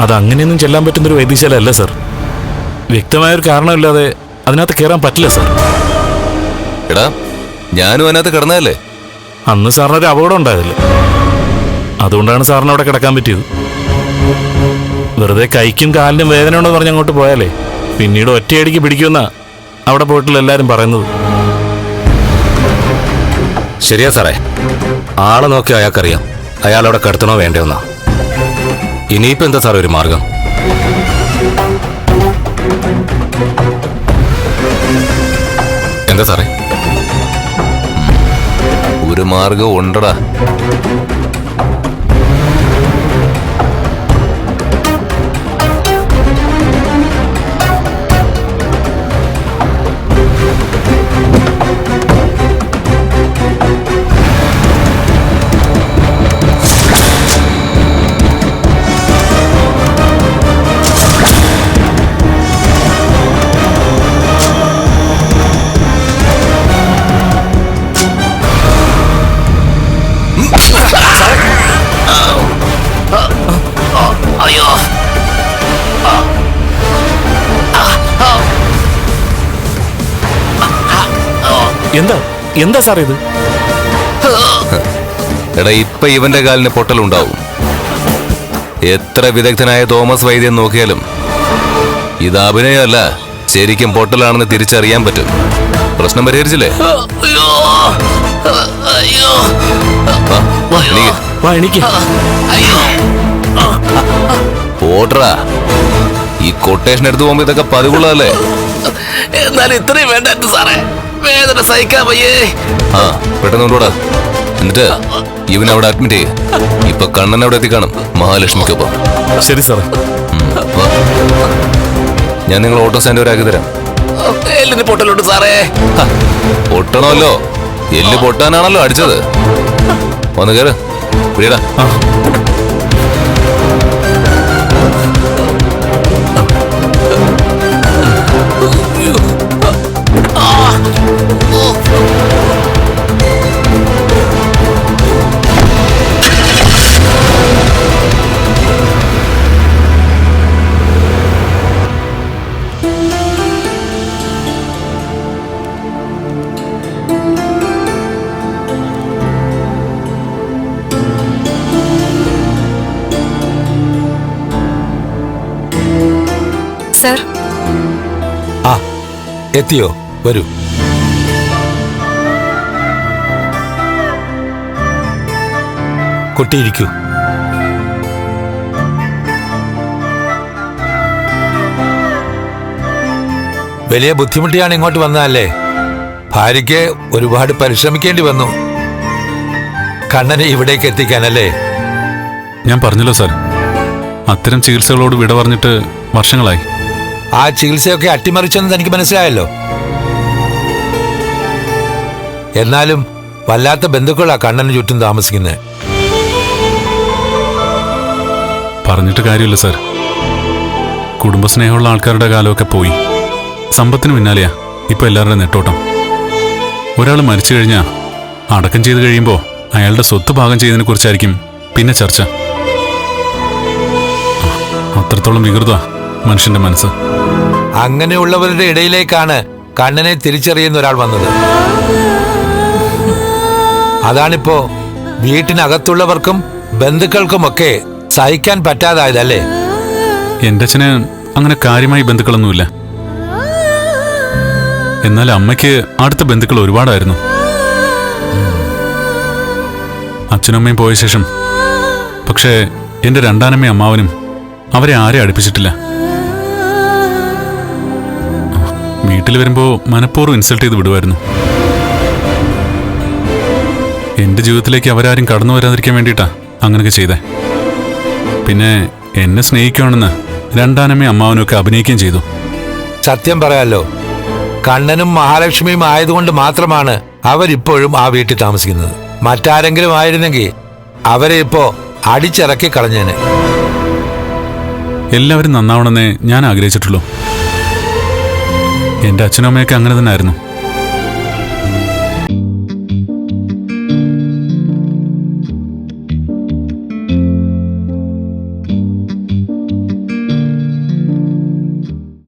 അത് അങ്ങനെയൊന്നും ചെല്ലാൻ പറ്റുന്നൊരു വൈദ്യശാല അല്ല സർ. വ്യക്തമായൊരു കാരണമില്ലാതെ അതിനകത്ത് കയറാൻ പറ്റില്ല സർ. എടാ ഞാനും അതിനകത്ത് കിടന്നതല്ലേ? അന്ന് സാറിനൊരു അപകടം ഉണ്ടായതല്ലേ. അതുകൊണ്ടാണ് സാറിന് അവിടെ കിടക്കാൻ പറ്റിയത്. വെറുതെ കൈക്കും കാലിനും വേദന ഉണ്ടെന്ന് പറഞ്ഞ് അങ്ങോട്ട് പോയാലേ. പിന്നീട് ഒറ്റയടിക്ക് പിടിക്കുന്ന അവിടെ പോയിട്ടുള്ള എല്ലാവരും പറയുന്നത്. ശരിയാ സാറേ. ആളെ നോക്കി അയാൾക്കറിയാം. അയാൾ അവിടെ കിടത്തണോ വേണ്ടോന്നാ ഇനിയിപ്പോ എന്താ സാർ ഒരു മാർഗം? എന്താ സാറേ? ഒരു മാർഗം ഉണ്ടടാ. എന്താ? എന്താ സാർ ഇത്? എടാ ഇപ്പൊ ഇവന്റെ കാലിന് പൊട്ടലുണ്ടാവും. എത്ര വിദഗ്ധനായ തോമസ് വൈദ്യൻ നോക്കിയാലും ഇത് അഭിനയമല്ല ശരിക്കും പൊട്ടലാണെന്ന് തിരിച്ചറിയാൻ പറ്റും. പ്രശ്നം പരിഹരിച്ചില്ലേ? പോട്ടറാ ഈ കൊട്ടേഷൻ എടുത്തു പോകുമ്പോ ഇതൊക്കെ പതിവുള്ളതല്ലേ? എന്നാൽ ഇത്രയും വേണ്ട സാറേ. വേദന സഹിക്കാൻ വയ്യേ. ആ പെട്ടെന്ന് കൊണ്ടുപോടാ എന്നിട്ട് ഇവൻ അവിടെ അഡ്മിറ്റ് ചെയ്യ. ഇപ്പൊ കണ്ണൻ അവിടെ എത്തിക്കാണും. മഹാലക്ഷ്മിക്കൊപ്പം ശരി സാറേ. ഞാൻ നിങ്ങൾ ഓട്ടോ സ്റ്റാൻഡ് വരെ ആക്കി തരാം. എല്ലിന് പൊട്ടലുണ്ട് സാറേ. പൊട്ടണമല്ലോ. എല്ല് പൊട്ടാനാണല്ലോ അടിച്ചത്. വന്ന് കേറ്. പിടിയടാ. സർ. ആ എത്തിയോ? വരൂ. കുട്ടിയിരിക്കൂ. വലിയ ബുദ്ധിമുട്ടിയാണ് ഇങ്ങോട്ട് വന്നതല്ലേ? ഭാര്യയ്ക്ക് ഒരുപാട് പരിശ്രമിക്കേണ്ടി വന്നു. കണ്ണനെ ഇവിടേക്ക് എത്തിക്കാനല്ലേ? ഞാൻ പറഞ്ഞല്ലോ സാർ. അത്തരം ചികിത്സകളോട് വിട പറഞ്ഞിട്ട് വർഷങ്ങളായി. ആ ചികിത്സയൊക്കെ അട്ടിമറിച്ചെന്ന് തനിക്ക് മനസ്സിലായല്ലോ. എന്നാലും വല്ലാത്ത ബന്ധുക്കളാ കണ്ണന് ചുറ്റും താമസിക്കുന്നത് പറഞ്ഞിട്ട് കാര്യമില്ല സാർ. കുടുംബസ്നേഹമുള്ള ആൾക്കാരുടെ കാലമൊക്കെ പോയി. സമ്പത്തിന് പിന്നാലെയാ ഇപ്പൊ എല്ലാവരുടെ നെട്ടോട്ടം. ഒരാൾ മരിച്ചു കഴിഞ്ഞാൽ അടക്കം ചെയ്ത് കഴിയുമ്പോൾ അയാളുടെ സ്വത്ത് ഭാഗം ചെയ്തതിനെ കുറിച്ചായിരിക്കും പിന്നെ ചർച്ച. അത്രത്തോളം വികൃത മനുഷ്യന്റെ മനസ്സ്. അങ്ങനെയുള്ളവരുടെ ഇടയിലേക്കാണ് കണ്ണനെ തിരിച്ചറിയുന്ന ഒരാൾ വന്നത്. അതാണിപ്പോ വീട്ടിനകത്തുള്ളവർക്കും ബന്ധുക്കൾക്കുമൊക്കെ സഹിക്കാൻ പറ്റാതായതല്ലേ? എന്റെ അച്ഛന് അങ്ങനെ കാര്യമായി ബന്ധുക്കളൊന്നുമില്ല. എന്നാൽ അമ്മയ്ക്ക് അടുത്ത ബന്ധുക്കൾ ഒരുപാടായിരുന്നു. അച്ഛനമ്മയും പോയ ശേഷം പക്ഷേ എന്റെ രണ്ടാനമ്മയും അമ്മാവനും അവരെ ആരെ അടുപ്പിച്ചിട്ടില്ല. വീട്ടിൽ വരുമ്പോൾ മനഃപൂർവം ഇൻസൾട്ട് ചെയ്ത് വിടുമായിരുന്നു. എന്റെ ജീവിതത്തിലേക്ക് അവരാരും കടന്നു വരാതിരിക്കാൻ വേണ്ടിയിട്ടാ അങ്ങനെയൊക്കെ ചെയ്തേ. പിന്നെ എന്നെ സ്നേഹിക്കുകയാണെന്ന് രണ്ടാനമ്മ അമ്മാവനൊക്കെ അഭിനയിക്കുകയും ചെയ്തു. സത്യം പറയാലോ കണ്ണനും മഹാലക്ഷ്മിയും ആയതുകൊണ്ട് മാത്രമാണ് അവരിപ്പോഴും ആ വീട്ടിൽ താമസിക്കുന്നത്. മറ്റാരെങ്കിലും ആയിരുന്നെങ്കിൽ അവരെ ഇപ്പോ അടിച്ചിറക്കി കളഞ്ഞേനെ. എല്ലാവരും നന്നാവണമെന്നേ ഞാൻ ആഗ്രഹിച്ചിട്ടുള്ളൂ. എന്റെ അച്ഛനമ്മയൊക്കെ അങ്ങനെ തന്നെ ആയിരുന്നു